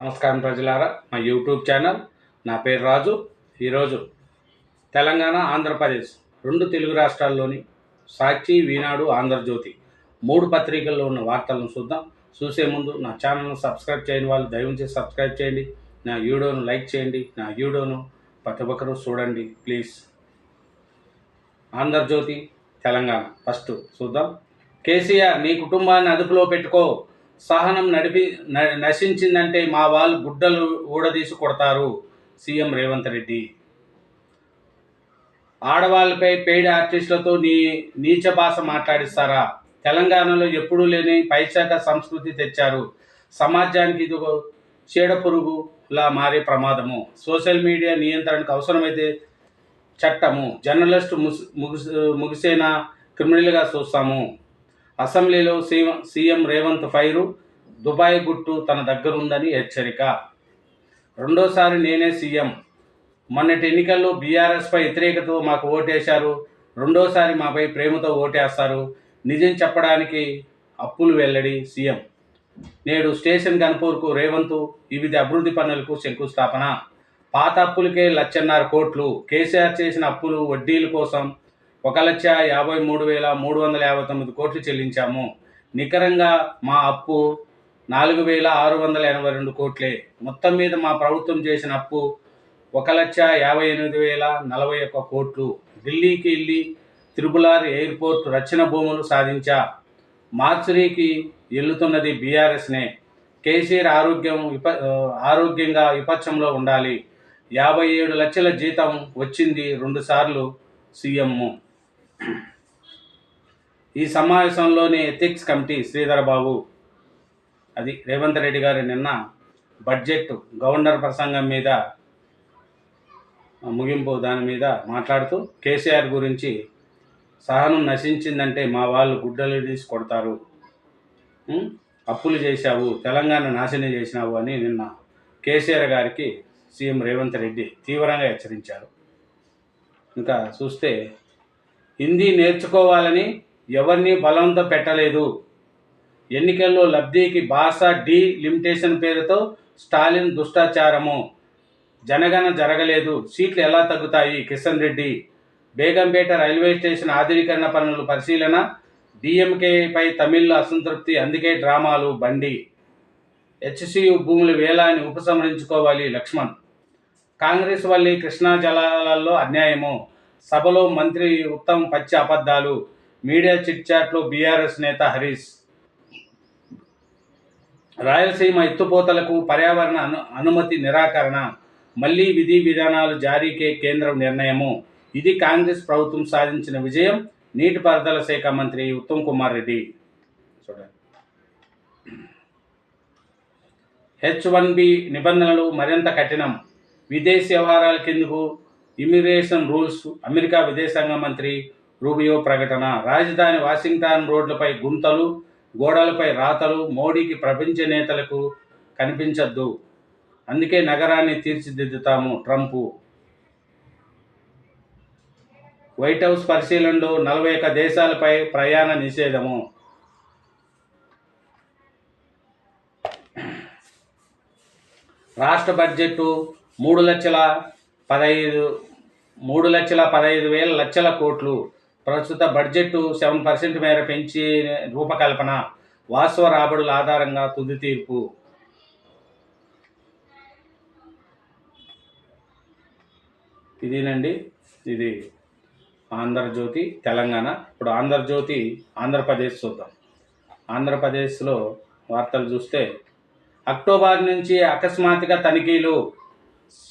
నమస్కారం ప్రజలారా మా యూట్యూబ్ ఛానల్. నా పేరు రాజు. ఈరోజు తెలంగాణ ఆంధ్రప్రదేశ్ రెండు తెలుగు రాష్ట్రాల్లోని సాక్షి ఈనాడు ఆంధ్రజ్యోతి మూడు పత్రికల్లో ఉన్న వార్తలను చూద్దాం. చూసే ముందు నా ఛానల్ను సబ్స్క్రైబ్ చేయని వాళ్ళు దయవుంచి సబ్స్క్రైబ్ చేయండి. నా వీడియోను లైక్ చేయండి. నా వీడియోను ప్రతి ఒక్కరూ చూడండి ప్లీజ్. ఆంధ్రజ్యోతి తెలంగాణ. ఫస్ట్ చూద్దాం. కేసీఆర్ నీ కుటుంబాన్ని అదుపులో పెట్టుకో. సహనం నడిపి న- నశించిందంటే మా వాళ్ళు గుడ్డలు ఊడదీసి కొడతారు సీఎం రేవంత్ రెడ్డి. ఆడవాళ్ళపై పెయిడ్ ఆర్టిస్టులతో నీ నీచ భాష మాట్లాడిస్తారా? తెలంగాణలో ఎప్పుడూ లేని పైశాఖ సంస్కృతి తెచ్చారు. సమాజానికి ఇది చీడ పురుగులా మారే ప్రమాదము. సోషల్ మీడియా నియంత్రణకు అవసరమైతే చట్టము. జర్నలిస్ట్ ముగి ముగిసేన క్రిమినల్గా చూస్తాము. అసెంబ్లీలో CM CM Revanth fire Dubai గుట్టు తన దగ్గరుందని హెచ్చరిక. రెండోసారి నేనే సీఎం. మొన్నటి ఎన్నికల్లో బీఆర్ఎస్పై వ్యతిరేకతో మాకు ఓటేశారు. రెండోసారి మాపై ప్రేమతో ఓటేస్తారు. నిజం చెప్పడానికి అప్పులు వెల్లడి సీఎం. నేడు స్టేషన్ గన్పూర్కు రేవంత్ వివిధ అభివృద్ధి పనులకు శంకుస్థాపన. పాత అప్పులకే లక్షన్నర కోట్లు. కేసీఆర్ చేసిన అప్పులు వడ్డీల కోసం ఒక లక్ష యాభై మూడు వేల మూడు వందల యాభై తొమ్మిది కోట్లు చెల్లించాము. నికరంగా మా అప్పు నాలుగు వేల ఆరు వందల ఎనభై రెండు కోట్లే. మొత్తం మీద మా ప్రభుత్వం చేసిన అప్పు ఒక లక్ష యాభై ఎనిమిది వేల నలభై ఒక్క కోట్లు. ఢిల్లీకి వెళ్ళి త్రిపులార్ ఎయిర్పోర్ట్ రక్షణ భూములు సాధించా. మార్చురీకి వెళ్తున్నది బీఆర్ఎస్నే. కేసీఆర్ ఆరోగ్యం విప ఆరోగ్యంగా విపక్షంలో ఉండాలి. యాభై ఏడు లక్షల జీతం వచ్చింది రెండుసార్లు సీఎం ఈ సమావేశంలోని ఎథిక్స్ కమిటీ శ్రీధర్ బాబు అది రేవంత్ రెడ్డి గారు నిన్న బడ్జెట్ గవర్నర్ ప్రసంగం మీద ముగింపు దాని మీద మాట్లాడుతూ కేసీఆర్ గురించి సహనం నశించిందంటే మా వాళ్ళు గుడ్డలు తీసి కొడతారు. అప్పులు చేశావు తెలంగాణ నాశనం చేసినావు అని నిన్న కేసీఆర్ గారికి సీఎం రేవంత్ రెడ్డి తీవ్రంగా హెచ్చరించారు. ఇంకా చూస్తే హిందీ నేర్చుకోవాలని ఎవరిని బలంతో పెట్టలేదు. ఎన్నికల్లో లబ్ధికి భాష డీ లిమిటేషన్ పేరుతో స్టాలిన్ దుష్టాచారము. జనగణ జరగలేదు. సీట్లు ఎలా తగ్గుతాయి? కిషన్ రెడ్డి. బేగంపేట రైల్వే స్టేషన్ ఆధునీకరణ పనులు పరిశీలన. డిఎంకేపై తమిళ్ అసంతృప్తి అందుకే డ్రామాలు బండి. హెచ్సియు భూములు వేలాన్ని ఉపసంహరించుకోవాలి లక్ష్మణ్. కాంగ్రెస్ వల్లి కృష్ణా జలాలలో అన్యాయము. సభలో మంత్రి ఉత్తమ్ పచ్చి అబద్ధాలు. మీడియా చిట్ చాట్లో బీఆర్ఎస్ నేత హరీష్. రాయలసీమ ఎత్తుపోతలకు పర్యావరణ అను అనుమతి నిరాకరణ. మళ్ళీ విధి విధానాలు జారీకే కేంద్రం నిర్ణయము. ఇది కాంగ్రెస్ ప్రభుత్వం సాధించిన విజయం. నీటిపారుదల శాఖ మంత్రి ఉత్తమ్ కుమార్ రెడ్డి. చూడండి. హెచ్ వన్ బి నిబంధనలు మరింత కఠినం. విదేశీ వ్యవహారాల కిందకు ఇమిగ్రేషన్ రూల్స్ అమెరికా విదేశాంగ మంత్రి రూబియో ప్రకటన రాజధాని వాషింగ్టన్ రోడ్లపై గుంతలు గోడలపై రాతలు మోడీకి ప్రపంచ నేతలకు కనిపించద్దు అందుకే నగరాన్ని తీర్చిదిద్దుతాము ట్రంప్ వైట్ హౌస్ పరిశీలనలో నలభై ఒక్క దేశాలపై ప్రయాణ నిషేధము రాష్ట్ర బడ్జెట్ మూడు లక్షల పదహైదు మూడు లక్షల పదహైదు వేల లక్షల కోట్లు. ప్రస్తుత బడ్జెట్ సెవెన్ పర్సెంట్ మేర పెంచి రూపకల్పన వాస్తవ రాబడుల ఆధారంగా తుది తీర్పు. ఇదేనండి. ఇది ఆంధ్రజ్యోతి తెలంగాణ. ఇప్పుడు ఆంధ్రజ్యోతి ఆంధ్రప్రదేశ్ చూద్దాం. ఆంధ్రప్రదేశ్లో వార్తలు చూస్తే అక్టోబర్ నుంచి అకస్మాత్తుగా తనిఖీలు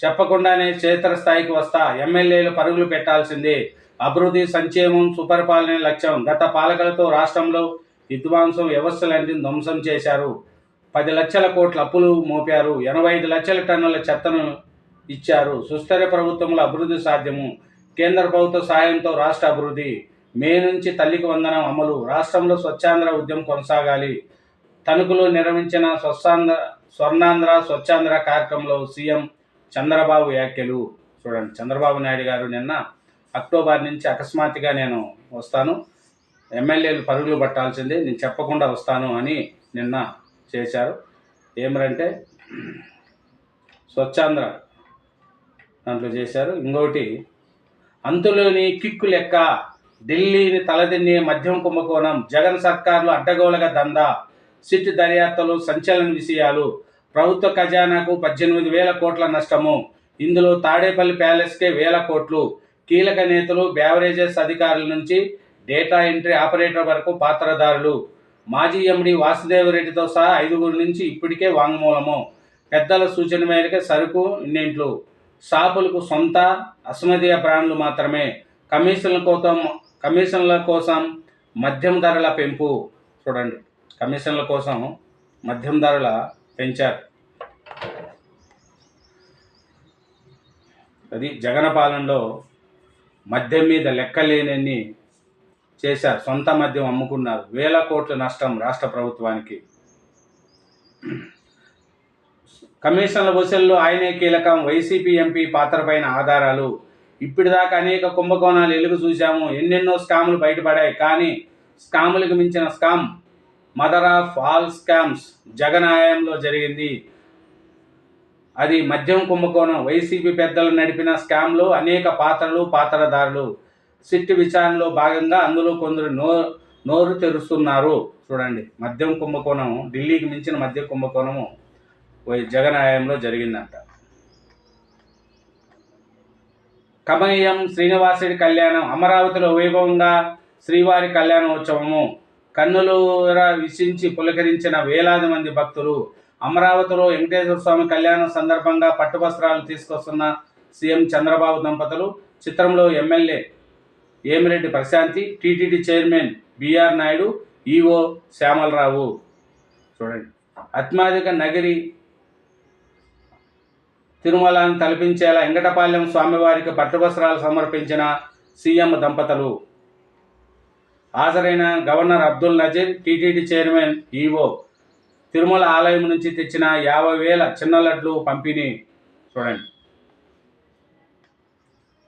చెప్పకుండానే క్షేత్రస్థాయికి వస్తా ఎమ్మెల్యేలు పరుగులు పెట్టాల్సిందే. అభివృద్ధి సంక్షేమం సుపరిపాలనే లక్ష్యం. గత పాలకులతో రాష్ట్రంలో విధ్వంసం వ్యవస్థలన్నీ ధ్వంసం చేశారు. పది లక్షల కోట్ల అప్పులు మోపారు. ఎనభై ఐదు లక్షల టన్నుల చెత్తను ఇచ్చారు. సుస్థిర ప్రభుత్వంలో అభివృద్ధి సాధ్యము. కేంద్ర ప్రభుత్వ సాయంతో రాష్ట్ర అభివృద్ధి. మే నుంచి తల్లికి వందనం అమలు. రాష్ట్రంలో స్వచ్ఛాంధ్ర ఉద్యమం కొనసాగాలి. తణుకులో నిర్వహించిన స్వచ్ఛాంధ్ర స్వర్ణాంధ్ర స్వచ్ఛాంధ్ర కార్యక్రమంలో సీఎం చంద్రబాబు వ్యాఖ్యలు చూడండి. చంద్రబాబు నాయుడు గారు నిన్న అక్టోబర్ నుంచి అకస్మాత్తుగా నేను వస్తాను. ఎమ్మెల్యేలు పరుగులు పట్టాల్సిందే నేను చెప్పకుండా వస్తాను అని నిన్న చేశారు. ఏమరంటే స్వచ్ఛాంధ్ర దాంట్లో చేశారు. ఇంకొకటి అంతులోని కిక్కు లెక్క ఢిల్లీని తలదిన్నే మద్యం కుంభకోణం జగన్ సర్కార్లు అడ్డగోలగా దందా సిట్ దర్యాప్తులు సంచలన విషయాలు ప్రభుత్వ ఖజానాకు పద్దెనిమిది వేల కోట్ల నష్టము. ఇందులో తాడేపల్లి ప్యాలెస్కే వేల కోట్లు. కీలక నేతలు బ్యావరేజెస్ అధికారుల నుంచి డేటా ఎంట్రీ ఆపరేటర్ వరకు పాత్రదారులు. మాజీ ఎండి వాసుదేవరెడ్డితో సహా ఐదుగురు నుంచి ఇప్పటికే వాంగ్మూలము. పెద్దల సూచన మేరకు సరుకు ఇన్నింట్లు షాపులకు సొంత అసమదీయ బ్రాండ్లు మాత్రమే. కమిషన్ల కోసం కమిషన్ల కోసం మద్యం ధరల పెంపు. చూడండి. కమిషన్ల కోసం మద్యం ధరల పెంచారు. అది జగన్ పాలనలో మద్యం మీద లెక్కలేనన్ని చేశారు. సొంత మద్యం అమ్ముకున్నారు. వేల కోట్ల నష్టం రాష్ట్ర ప్రభుత్వానికి. కమిషన్ల వసూళ్ళు ఆయనే కీలకం. వైసీపీ ఎంపీ పాత్రపైన ఆధారాలు. ఇప్పటిదాకా అనేక కుంభకోణాలు ఎలుగు చూశాము. ఎన్నెన్నో స్కాములు బయటపడాయి. కానీ స్కాములకు మించిన scam mother of all scams Jagan హయాంలో జరిగింది. అది మద్యం కుంభకోణం. వైసీపీ పెద్దలు నడిపిన స్కామ్లో అనేక పాత్రలు పాత్రదారులు. సిట్ విచారణలో భాగంగా అందులో కొందరు నో నోరు తెరుస్తున్నారు. చూడండి. మద్యం కుంభకోణం ఢిల్లీకి మించిన మద్య కుంభకోణము జగన్ హయాంలో జరిగిందంట. కమనీయం శ్రీనివాసుడి కళ్యాణం అమరావతిలో వైభవంగా శ్రీవారి కళ్యాణోత్సవము. కన్నులు విసించి పులకరించిన వేలాది మంది భక్తులు అమరావతిలో వెంకటేశ్వర స్వామి కళ్యాణం సందర్భంగా పట్టువస్త్రాలు తీసుకొస్తున్న సీఎం చంద్రబాబు దంపతులు చిత్రంలో MLA Vemireddy Prashanti TTD chairman BR Naidu EO Syamalarao. చూడండి. అత్యధిక నగరి తిరుమలను తలపించేలా వెంకటపాలెం స్వామివారికి పట్టువస్త్రాలు సమర్పించిన సీఎం దంపతులు. హాజరైన governor Abdul Nazeer TTD chairman EO Tirumala ఆలయం నుంచి తెచ్చిన యాభై వేల చిన్న లడ్లు పంపిణీ. చూడండి.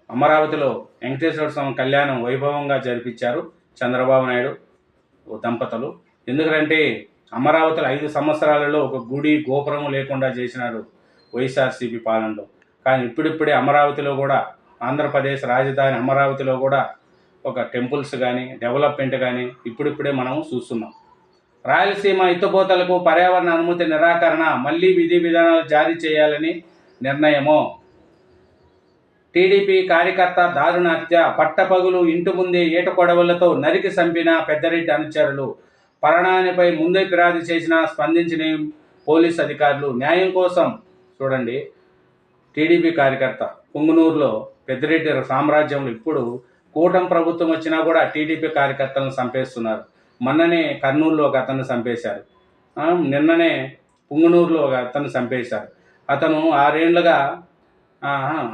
అమరావతిలో వెంకటేశ్వర స్వామి కళ్యాణం వైభవంగా జరిపించారు చంద్రబాబు నాయుడు ఓ దంపతులు. ఎందుకంటే అమరావతిలో ఐదు సంవత్సరాలలో ఒక గుడి గోపురం లేకుండా చేసినారు వైఎస్ఆర్సీపీ పాలనలో. కానీ ఇప్పుడిప్పుడే అమరావతిలో కూడా ఆంధ్రప్రదేశ్ రాజధాని అమరావతిలో కూడా ఒక టెంపుల్స్ కానీ డెవలప్మెంట్ కానీ ఇప్పుడిప్పుడే మనం చూస్తున్నాం. రాయలసీమ ఎత్తుపోతలకు పర్యావరణ అనుమతి నిరాకరణ మళ్ళీ విధి విధానాలు జారీ చేయాలని నిర్ణయము. టీడీపీ కార్యకర్త దారుణహత్య పట్టపగులు ఇంటి ముందే ఈట కొడవలతో నరికి చంపిన పెద్దరెడ్డి అనుచరులు పరణానిపై ముందే ఫిర్యాదు చేసిన స్పందించిన పోలీస్ అధికారులు. న్యాయం కోసం చూడండి టీడీపీ కార్యకర్త పొంగునూరులో పెద్దిరెడ్డి సామ్రాజ్యంలో ఇప్పుడు కూటమి ప్రభుత్వం వచ్చినా కూడా టీడీపీ కార్యకర్తలను చంపేస్తున్నారు. మొన్ననే కర్నూలులో ఒక అతను చంపేశారు. నిన్ననే పుంగనూరులో ఒక అతను చంపేశారు. అతను ఆరేళ్ళుగా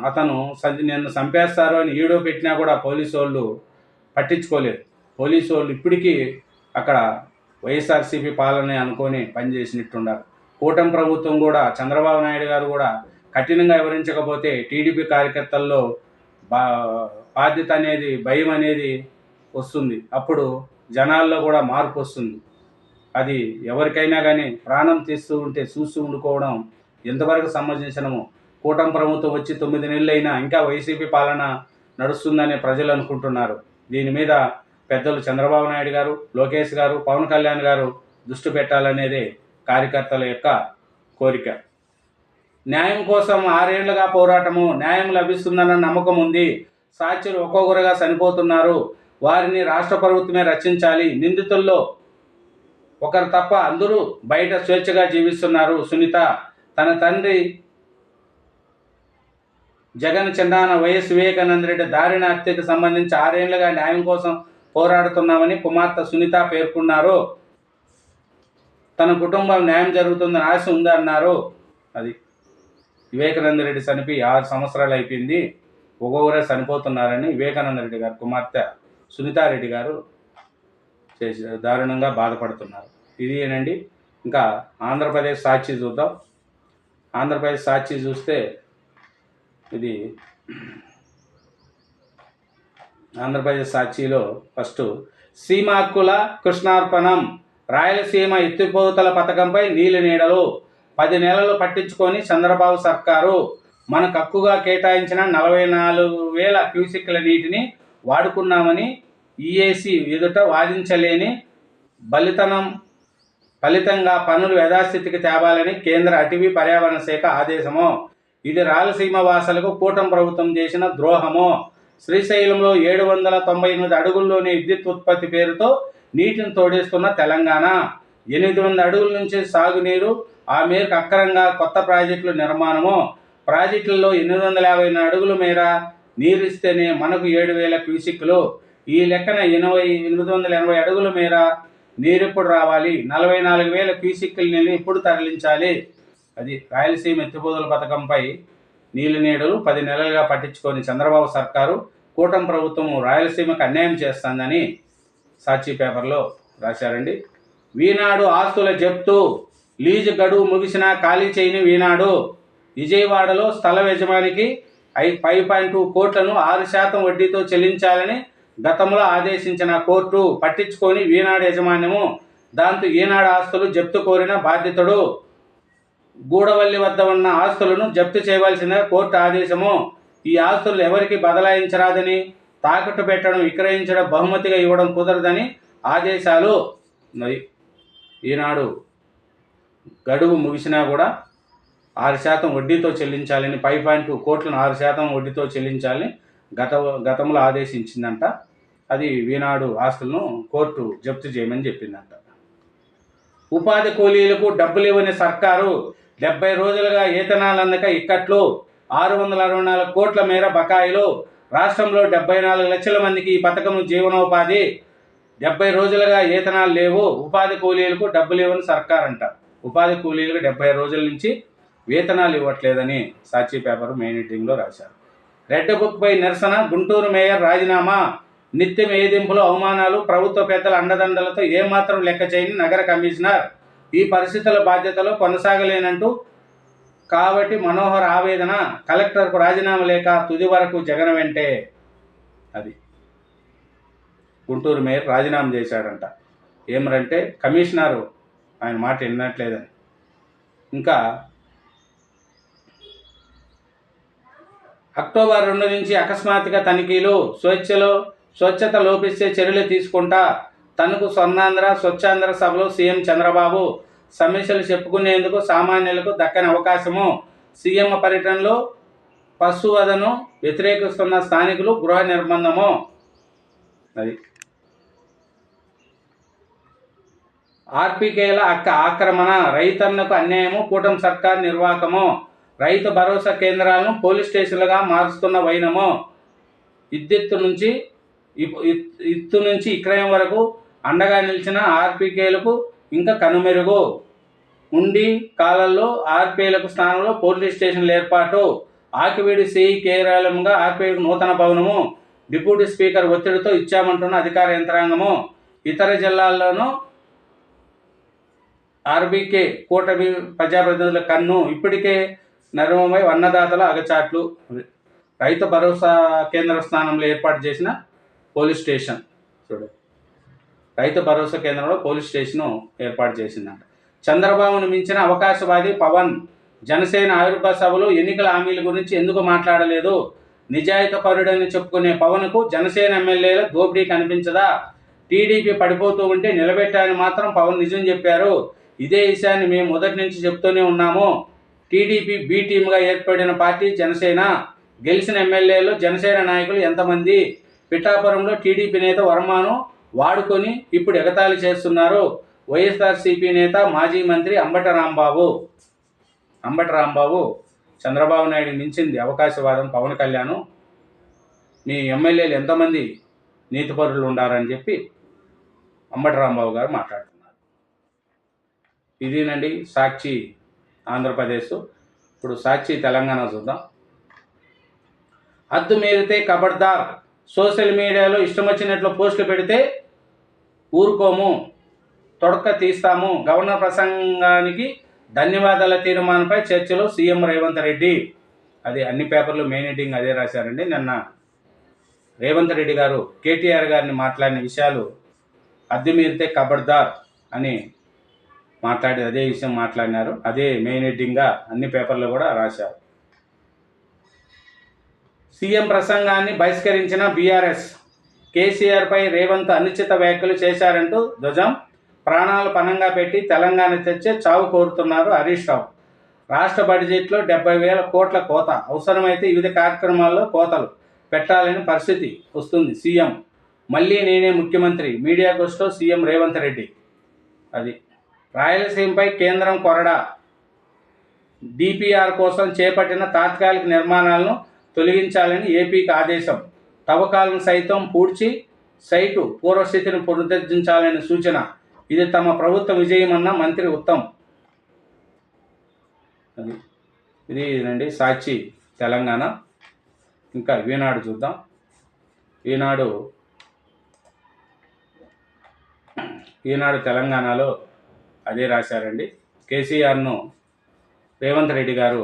అతను నిన్ను చంపేస్తారు అని ఈడో పెట్టినా కూడా పోలీసు వాళ్ళు పట్టించుకోలేదు. పోలీసు వాళ్ళు ఇప్పటికీ అక్కడ వైఎస్ఆర్సీపీ పాలనే అనుకొని పనిచేసినట్టున్నారు. కూటమి ప్రభుత్వం కూడా చంద్రబాబు నాయుడు గారు కూడా కఠినంగా వివరించకపోతే టీడీపీ కార్యకర్తల్లో బా బాధ్యత అనేది భయం అనేది వస్తుంది. అప్పుడు జనాల్లో కూడా మార్పు వస్తుంది. అది ఎవరికైనా కానీ ప్రాణం తీస్తూ ఉంటే చూస్తూ ఉండుకోవడం ఎంతవరకు సంబంధించినము కూటమి ప్రభుత్వం వచ్చి తొమ్మిది నెలలు అయినా ఇంకా వైసీపీ పాలన నడుస్తుందని ప్రజలు అనుకుంటున్నారు. దీని మీద పెద్దలు చంద్రబాబు నాయుడు గారు లోకేష్ గారు పవన్ కళ్యాణ్ గారు దృష్టి పెట్టాలనేదే కార్యకర్తల యొక్క కోరిక. న్యాయం కోసం ఆరేళ్ళుగా పోరాటము న్యాయం లభిస్తుందన్న నమ్మకం ఉంది. సాక్షులు ఒక్కొక్కరుగా చనిపోతున్నారు. వారిని రాష్ట్ర ప్రభుత్వమే రక్షించాలి. నిందితుల్లో ఒకరు తప్ప అందరూ బయట స్వేచ్ఛగా జీవిస్తున్నారు. సునీత తన తండ్రి జగన్ చందాన వైఎస్ వివేకానంద రెడ్డి దారుణ హత్యకు సంబంధించి ఆరేళ్ళుగా న్యాయం కోసం పోరాడుతున్నామని కుమార్తె సునీత పేర్కొన్నారు. తన కుటుంబం న్యాయం జరుగుతుందని ఆశ ఉందన్నారు. అది వివేకానంద రెడ్డి చనిపోయి ఆరు సంవత్సరాలు అయిపోయింది. ఒక్కొక్కరే చనిపోతున్నారని వివేకానంద రెడ్డి గారు కుమార్తె సునీతారెడ్డి గారు చేసి దారుణంగా బాధపడుతున్నారు. ఇది ఏనండి ఇంకా ఆంధ్రప్రదేశ్ సాక్షి చూద్దాం. ఆంధ్రప్రదేశ్ సాక్షి చూస్తే ఇది ఆంధ్రప్రదేశ్ సాక్షిలో ఫస్ట్ సీమాకుల కృష్ణార్పణం రాయలసీమ ఎత్తిపోతల పథకంపై నీలి నీడలు పది నెలలు పట్టించుకొని చంద్రబాబు సర్కారు మనకు హక్కుగా కేటాయించిన నలభై నాలుగు వేల క్యూసిక్ల నీటిని వాడుకున్నామని ఈఏసీ ఎదుట వాదించలేని బలితనం ఫలితంగా పనులు యథాస్థితికి తేవాలని కేంద్ర అటవీ పర్యావరణ శాఖ ఆదేశము. ఇది రాయలసీమ వాసులకు కూటమి ప్రభుత్వం చేసిన ద్రోహము. శ్రీశైలంలో ఏడు వందల తొంభై ఎనిమిది అడుగుల్లోని విద్యుత్ ఉత్పత్తి పేరుతో నీటిని తోడేస్తున్న తెలంగాణ. ఎనిమిది వందల అడుగుల నుంచి సాగునీరు ఆ మేరకు అక్రంగా కొత్త ప్రాజెక్టుల నిర్మాణము. ప్రాజెక్టుల్లో ఎనిమిది వందల యాభై అడుగుల మేర నీరు ఇస్తేనే మనకు ఏడు వేల క్యూసిక్లు. ఈ లెక్కన ఎనభై ఎనిమిది వందల ఎనభై అడుగుల మేర నీరు ఎప్పుడు రావాలి? నలభై నాలుగు వేల క్యూసిక్ల నీళ్ళు ఎప్పుడు తరలించాలి? అది రాయలసీమ ఎత్తిపోదల పథకంపై నీళ్ళు నీడలు పది నెలలుగా పట్టించుకొని చంద్రబాబు సర్కారు కూటమి ప్రభుత్వం రాయలసీమకు అన్యాయం చేస్తుందని సాక్షి పేపర్లో రాశారండి. వీనాడు ఆస్తుల జప్తు. లీజు గడువు ముగిసినా ఖాళీ చేయని వీనాడు. విజయవాడలో స్థల యజమానికి ఐ ఫైవ్ పాయింట్ టూ కోట్లను ఆరు శాతం వడ్డీతో చెల్లించాలని గతంలో ఆదేశించిన కోర్టు పట్టించుకొని వీనాడు యజమాన్యము దాంతో ఈనాడు ఆస్తులు జప్తు కోరిన బాధ్యతుడు గూడవల్లి వద్ద ఉన్న ఆస్తులను జప్తు చేయవలసిన కోర్టు ఆదేశము. ఈ ఆస్తులు ఎవరికి బదలాయించరాదని తాకట్టు పెట్టడం విక్రయించడం బహుమతిగా ఇవ్వడం కుదరదని ఆదేశాలు ఈనాడు గడువు ముగిసినా కూడా ఆరు శాతం వడ్డీతో చెల్లించాలని ఫైవ్ పాయింట్ టూ కోట్లను ఆరు శాతం వడ్డీతో చెల్లించాలని గత గతంలో ఆదేశించిందంట. అది వీనాడు ఆస్తులను కోర్టు జప్తు చేయమని చెప్పిందంట. ఉపాధి కూలీలకు డబ్బులు ఇవ్వని సర్కారు డెబ్బై రోజులుగా ఏతనాలందక ఇక్కట్లు ఆరు వందల అరవై నాలుగు కోట్ల మేర బకాయిలు రాష్ట్రంలో డెబ్బై నాలుగు లక్షల మందికి ఈ పథకం జీవనోపాధి డెబ్బై రోజులుగా ఏతనాలు లేవు ఉపాధి కూలీలకు డబ్బులు ఇవ్వని సర్కార్ అంట ఉపాధి కూలీలకు డెబ్బై రోజుల నుంచి వేతనాలు ఇవ్వట్లేదని సాక్షి పేపర్ మెయిన్ ఎడిటింగ్లో రాశారు. రెడ్ బుక్ పై నిరసన గుంటూరు మేయర్ రాజీనామా. నిత్యం ఏదింపులు అవమానాలు ప్రభుత్వ పెద్దల అండదండలతో ఏమాత్రం లెక్క చేయని నగర కమిషనర్. ఈ పరిస్థితుల బాధ్యతలో కొనసాగలేనంటూ కాబట్టి మనోహర్ ఆవేదన కలెక్టర్కు రాజీనామా లేక తుది వరకు జగన్ వెంటే అది. గుంటూరు మేయర్ రాజీనామా చేశాడంట. ఏమరంటే కమిషనరు ఆయన మాట వినట్లేదని. ఇంకా అక్టోబర్ రెండు నుంచి అకస్మాత్తుగా తనిఖీలు స్వేచ్ఛలో స్వచ్ఛత లోపిస్తే చర్యలు తీసుకుంటా తనకు స్వర్ణాంధ్ర స్వచ్ఛాంధ్ర సభలో సీఎం చంద్రబాబు సమస్యలు చెప్పుకునేందుకు సామాన్యులకు దక్కని అవకాశము. సీఎం పర్యటనలో పశువధను వ్యతిరేకిస్తున్న స్థానికులు గృహ నిర్బంధము. అది. ఆర్పికేల అక్క ఆక్రమణ రైతన్నకు అన్యాయము కూటమి సర్కార్ నిర్వాహకము రైతు భరోసా కేంద్రాలను పోలీస్ స్టేషన్లుగా మారుస్తున్న వైనము. విద్యుత్తు నుంచి ఇత్తు నుంచి విక్రయం వరకు అండగా నిలిచిన ఆర్పీకేలకు ఇంకా కనుమెరుగు. ఉండి కాలంలో ఆర్పీలకు స్థానంలో పోలీస్ స్టేషన్ల ఏర్పాటు. ఆకివీడి సిఐ కేరాలయంగా ఆర్పీఐకు నూతన భవనము. డిప్యూటీ స్పీకర్ ఒత్తిడితో ఇచ్చామంటున్న అధికార యంత్రాంగము. ఇతర జిల్లాల్లోనూ ఆర్బీకే కూటమి ప్రజాప్రతినిధుల కన్ను ఇప్పటికే నరమమై అన్నదాతల అగచాట్లు. రైతు భరోసా కేంద్ర స్థానంలో ఏర్పాటు చేసిన పోలీస్ స్టేషన్. చూడు. రైతు భరోసా కేంద్రంలో పోలీస్ స్టేషను ఏర్పాటు చేసిందంట. చంద్రబాబును మించిన అవకాశవాది పవన్ జనసేన ఆవిర్భావ సభలో ఎన్నికల హామీల గురించి ఎందుకు మాట్లాడలేదు? నిజాయిత పరుడని చెప్పుకునే పవన్కు జనసేన ఎమ్మెల్యేల దోపిడీ కనిపించదా? టీడీపీ పడిపోతూ ఉంటే నిలబెట్టాలని మాత్రం పవన్ నిజం చెప్పారు. ఇదే విషయాన్ని మేము మొదటి నుంచి చెప్తూనే ఉన్నాము. టీడీపీ బి టీమ్గా ఏర్పడిన పార్టీ జనసేన. గెలిచిన ఎమ్మెల్యేలు జనసేన నాయకులు ఎంతమంది? పిఠాపురంలో టీడీపీ నేత వర్మను వాడుకొని ఇప్పుడు ఎగతాళి చేస్తున్నారు. వైఎస్ఆర్సీపీ నేత మాజీ మంత్రి అంబట రాంబాబు. అంబట రాంబాబు చంద్రబాబు నాయుడు మించింది అవకాశవాదం పవన్ కళ్యాణ్. మీ ఎమ్మెల్యేలు ఎంతమంది నీతిపరులు ఉండారని చెప్పి అంబట రాంబాబు గారు మాట్లాడుతున్నారు. ఇదేనండి సాక్షి ఆంధ్రప్రదేశ్. ఇప్పుడు సాక్షి తెలంగాణ చూద్దాం. హద్దు మీరితే కబడ్దార్. సోషల్ మీడియాలో ఇష్టం వచ్చినట్లు పోస్టులు పెడితే ఊరుకోము తొడక తీస్తాము. గవర్నర్ ప్రసంగానికి ధన్యవాదాల తీర్మానంపై చర్చలో సీఎం రేవంత్ రెడ్డి. అది అన్ని పేపర్లు మెయిన్ ఎడిటింగ్ అదే రాశారండి. నిన్న రేవంత్ రెడ్డి గారు కేటీఆర్ గారిని మాట్లాడిన విషయాలు అద్దె మీరితే కబడ్దార్ అని మాట్లాడి అదే విషయం మాట్లాడినారు. అదే మెయిన్ హెడ్డింగ్గా అన్ని పేపర్లో కూడా రాశారు. సీఎం ప్రసంగాన్ని బహిష్కరించిన బీఆర్ఎస్ కేసీఆర్పై రేవంత్ అనుచిత వ్యాఖ్యలు చేశారంటూ ధ్వజం ప్రాణాలు పణంగా పెట్టి తెలంగాణ తెచ్చే చావు కోరుతున్నారు హరీష్ రావు. రాష్ట్ర బడ్జెట్లో డెబ్బై వేల కోట్ల కోత. అవసరమైతే వివిధ కార్యక్రమాల్లో కోతలు పెట్టాలని పరిస్థితి వస్తుంది సీఎం. మళ్ళీ నేనే ముఖ్యమంత్రి. మీడియా గోష్ఠిలో సీఎం రేవంత్ రెడ్డి. అది. రాయలసీమపై కేంద్రం కొరడా డిపిఆర్ కోసం చేపట్టిన తాత్కాలిక నిర్మాణాలను తొలగించాలని ఏపీకి ఆదేశం. తవ్వకాలను సైతం పూడ్చి సైటు పూర్వస్థితిని పునరుద్ధరించాలని సూచన. ఇది తమ ప్రభుత్వ విజయమన్న మంత్రి ఉత్తమ్. అది ఇది అండి సాక్షి తెలంగాణ. ఇంకా ఈనాడు చూద్దాం. ఈనాడు ఈనాడు తెలంగాణలో అదే రాశారండి. కేసీఆర్ను రేవంత్ రెడ్డి గారు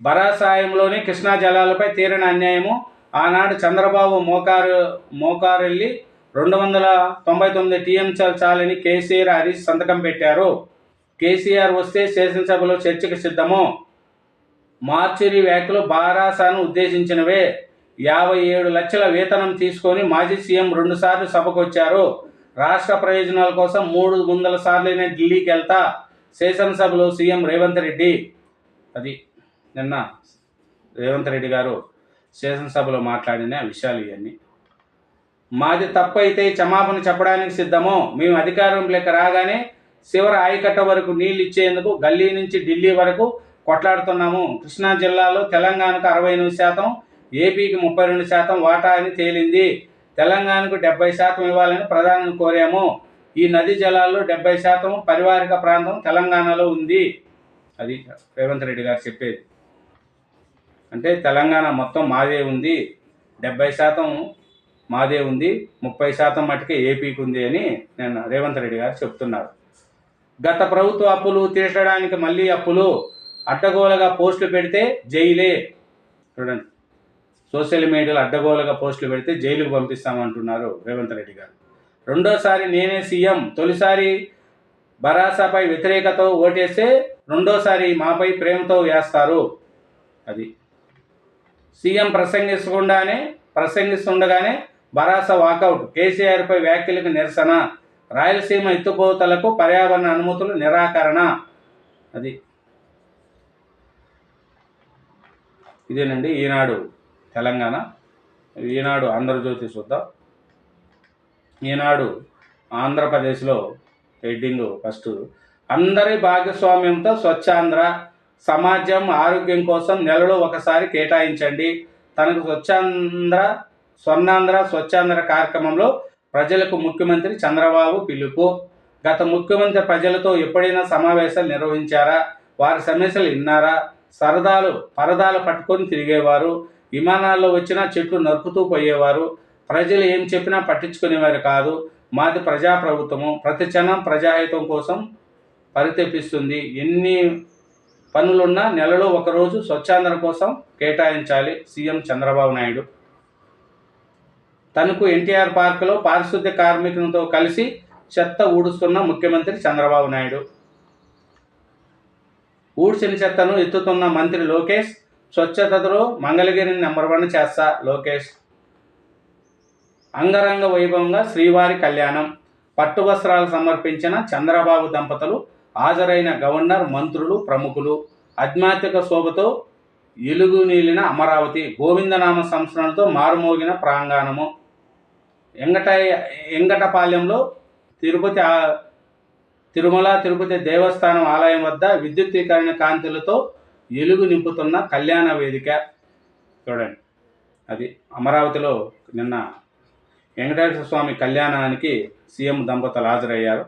బరాసాయంలోని కృష్ణా జలాలపై తీరని అన్యాయము. ఆనాడు చంద్రబాబు మోకారు మోకారెల్లి రెండు వందల తొంభై తొమ్మిది టీఎంసీలు చాలని కేసీఆర్ హరీష్ సంతకం పెట్టారు. కేసీఆర్ వస్తే శాసనసభలో చర్చకు సిద్ధము. మార్చురి వ్యాఖ్యలు బారాసాను ఉద్దేశించినవే. యాభై ఏడు లక్షల వేతనం తీసుకొని మాజీ సీఎం రెండుసార్లు సభకు వచ్చారు రాష్ట్ర ప్రయోజనాల కోసం మూడు వందల సార్లైన ఢిల్లీకి వెళ్తా శాసనసభలో సీఎం రేవంత్ రెడ్డి. అది నిన్న రేవంత్ రెడ్డి గారు శాసనసభలో మాట్లాడిన విషయాలు ఇవన్నీ. మాది తప్పు అయితే క్షమాపణ చెప్పడానికి సిద్ధము మేము అధికారం లెక్క రాగానే శివర ఆయకట్ట వరకు నీళ్ళు ఇచ్చేందుకు గల్లీ నుంచి ఢిల్లీ వరకు కొట్లాడుతున్నాము. కృష్ణా జిల్లాలో తెలంగాణకు అరవై ఎనిమిది శాతం ఏపీకి ముప్పై రెండు శాతం వాటా అని తేలింది. తెలంగాణకు డెబ్బై శాతం ఇవ్వాలని ప్రధానిని కోరాము. ఈ నది జలాల్లో డెబ్బై శాతం పరివారిక ప్రాంతం తెలంగాణలో ఉంది. అది రేవంత్ రెడ్డి గారు చెప్పేది. అంటే తెలంగాణ మొత్తం మాదే ఉంది. డెబ్బై శాతం మాదే ఉంది. ముప్పై శాతం మటుకే ఏపీకి ఉంది అని నేను రేవంత్ రెడ్డి గారు చెప్తున్నారు. గత ప్రభుత్వ అప్పులు తీర్చడానికి మళ్ళీ అప్పులు అడ్డగోలుగా పోస్టులు పెడితే జైలే. చూడండి. సోషల్ మీడియాలో అడ్డగోలుగా పోస్టులు పెడితే జైలుకు పంపిస్తామంటున్నారు రేవంత్ రెడ్డి గారు. రెండోసారి నేనే సీఎం తొలిసారి భరాసాపై వ్యతిరేకత ఓటేస్తే రెండోసారి మాపై ప్రేమతో వేస్తారు. అది. సీఎం ప్రసంగిస్తుండగానే ప్రసంగిస్తుండగానే భరాస వాకౌట్ కేసీఆర్పై వ్యాఖ్యలకు నిరసన రాయలసీమ ఎత్తుపోతలకు పర్యావరణ అనుమతులు నిరాకరణ. అది. ఇదేనండి ఈనాడు తెలంగాణ. ఈనాడు ఆంధ్రజ్యోతి చూద్దాం ఈనాడు ఆంధ్రప్రదేశ్లో హెడ్డింగ్ ఫస్ట్. అందరి భాగస్వామ్యంతో స్వచ్ఛాంధ్ర సమాజం ఆరోగ్యం కోసం నెలలో ఒకసారి కేటాయించండి. తనకు స్వచ్ఛాంధ్ర స్వర్ణాంధ్ర స్వచ్ఛాంధ్ర కార్యక్రమంలో ప్రజలకు ముఖ్యమంత్రి చంద్రబాబు పిలుపు. గత ముఖ్యమంత్రి ప్రజలతో ఎప్పుడైనా సమావేశాలు నిర్వహించారా? వారి సమస్యలు విన్నారా? సరదాలు పరదాలు పట్టుకొని తిరిగేవారు. విమానాల్లో వచ్చిన చెట్లు నరుకుతూ పోయేవారు. ప్రజలు ఏం చెప్పినా పట్టించుకునేవారు కాదు. మాది ప్రజాప్రభుత్వము. ప్రతి క్షణం ప్రజాహితం కోసం పరితెప్పిస్తుంది ఎన్ని పనులున్నా నెలలో ఒకరోజు స్వచ్ఛాందన కోసం కేటాయించాలి. సీఎం చంద్రబాబు నాయుడు. తనకు ఎన్టీఆర్ పార్కులో పారిశుద్ధ్య కార్మికులతో కలిసి చెత్త ఊడుస్తున్న ముఖ్యమంత్రి చంద్రబాబు నాయుడు. ఊడ్చిన చెత్తను ఎత్తుతున్న మంత్రి లోకేష్ స్వచ్ఛతలో మంగళగిరిని నెంబర్ వన్ చేస్తా లోకేష్. అంగరంగ వైభవంగా శ్రీవారి కళ్యాణం. పట్టు వస్త్రాలు సమర్పించిన చంద్రబాబు దంపతులు హాజరైన గవర్నర్ మంత్రులు ప్రముఖులు. ఆధ్యాత్మిక శోభతో ఎలుగు నీలిన అమరావతి గోవిందనామ సంస్మరణతో మారుమోగిన ప్రాంగణము. ఎంగట ఎంగటపాలెంలో తిరుపతి తిరుమల తిరుపతి దేవస్థానం ఆలయం వద్ద విద్యుత్తీకరణ కాంతులతో ఎలుగు నింపుతున్న కళ్యాణ వేదిక చూడండి. అది అమరావతిలో నిన్న వెంకటేశ్వర స్వామి కళ్యాణానికి సీఎం దంపతులు హాజరయ్యారు.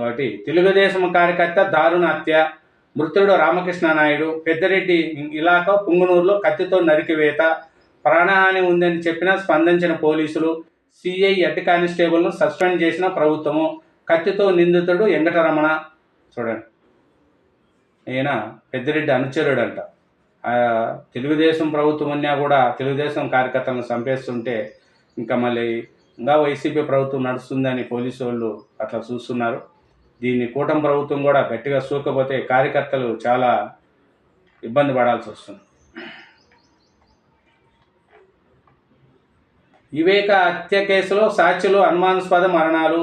ఒకటి తెలుగుదేశం కార్యకర్త దారుణ హత్య మృతుడు రామకృష్ణ నాయుడు పెద్దరెడ్డి ఇలాకా పుంగనూరులో కత్తితో నరికివేత ప్రాణహాని ఉందని చెప్పినా స్పందించిన పోలీసులు సిఐ హెడ్ కానిస్టేబుల్ను సస్పెండ్ చేసిన ప్రభుత్వము కత్తితో నిందితుడు వెంకటరమణ. చూడండి. ఈయన పెద్దిరెడ్డి అనుచరుడు అంట తెలుగుదేశం ప్రభుత్వం ఉన్నా కూడా తెలుగుదేశం కార్యకర్తలను చంపేస్తుంటే ఇంకా మళ్ళీ ఇంకా వైసీపీ ప్రభుత్వం నడుస్తుందని పోలీసు వాళ్ళు అట్లా చూస్తున్నారు. దీన్ని కూటమి ప్రభుత్వం కూడా గట్టిగా సూకపోతే కార్యకర్తలు చాలా ఇబ్బంది పడాల్సి వస్తుంది. వివేక హత్య కేసులో సాక్షులు అనుమానాస్పద మరణాలు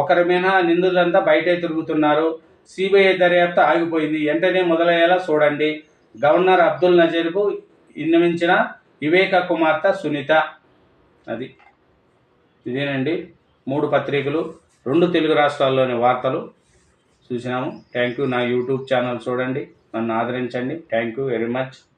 ఒకరి మినహా నిందితులంతా బయటే తిరుగుతున్నారు. సిబిఐ దర్యాప్తు ఆగిపోయింది. వెంటనే మొదలయ్యేలా చూడండి. గవర్నర్ అబ్దుల్ నజీర్కు విన్నవించిన వివేక కుమార్తె సునీత. అది ఇదేనండి. మూడు పత్రికలు రెండు తెలుగు రాష్ట్రాల్లోని వార్తలు చూసినాము. Thank you. నా యూట్యూబ్ ఛానల్ చూడండి. నన్ను ఆదరించండి. Thank you very much.